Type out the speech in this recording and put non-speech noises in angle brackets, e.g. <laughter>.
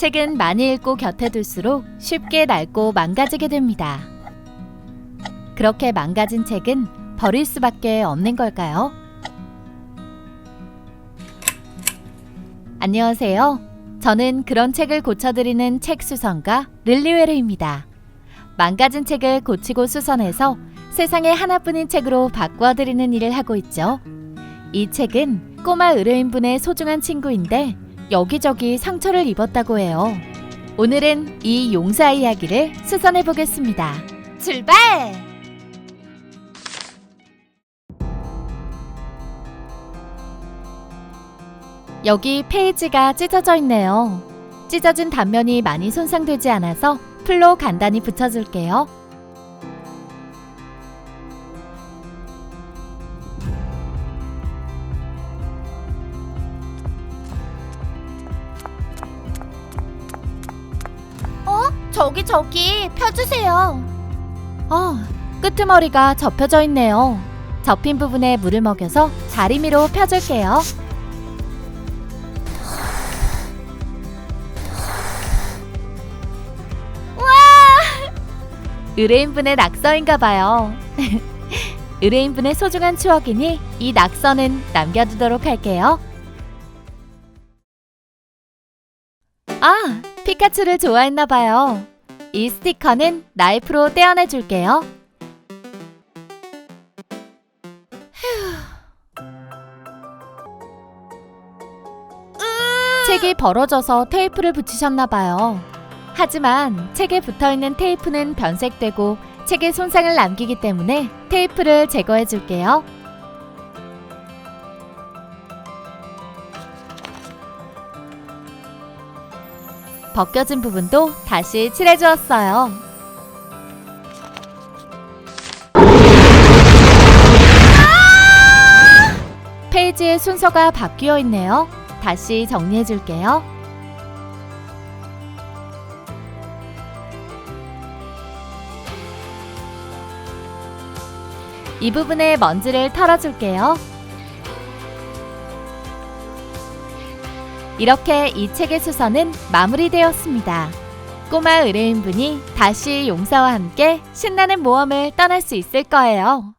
책은 많이 읽고 곁에 둘수록 쉽게 낡고 망가지게 됩니다. 그렇게 망가진 책은 버릴 수밖에 없는 걸까요? 안녕하세요. 저는 그런 책을 고쳐드리는 책 수선가 릴리웨르입니다. 망가진 책을 고치고 수선해서 세상에 하나뿐인 책으로 바꾸어드리는 일을 하고 있죠. 이 책은 꼬마 의뢰인분의 소중한 친구인데 여기저기 상처를 입었다고 해요. 오늘은 이 용사 이야기를 수선해 보겠습니다. 출발! 여기 페이지가 찢어져 있네요. 찢어진 단면이 많이 손상되지 않아서 풀로 간단히 붙여줄게요. 저기 저기 펴주세요. 어, 끄트머리가 접혀져 있네요. 접힌 부분에 물을 먹여서 다리미로 펴줄게요. 의뢰인분의 낙서인가 봐요. <laughs> 의뢰인분의 소중한 추억이니 이 낙서는 남겨두도록 할게요. 아, 피카츄를 좋아했나 봐요. 이 스티커는 나이프로 떼어내 줄게요. 책이 벌어져서 테이프를 붙이셨나 봐요. 하지만 책에 붙어 있는 테이프는 변색되고 책에 손상을 남기기 때문에 테이프를 제거해 줄게요. 벗겨진 부분도 다시 칠해 주었어요. 페이지의 순서가 바뀌어 있네요. 다시 정리해 줄게요. 이 부분에 먼지를 털어줄게요. 이렇게 이 책의 수선은 마무리되었습니다. 꼬마 의뢰인분이 다시 용사와 함께 신나는 모험을 떠날 수 있을 거예요.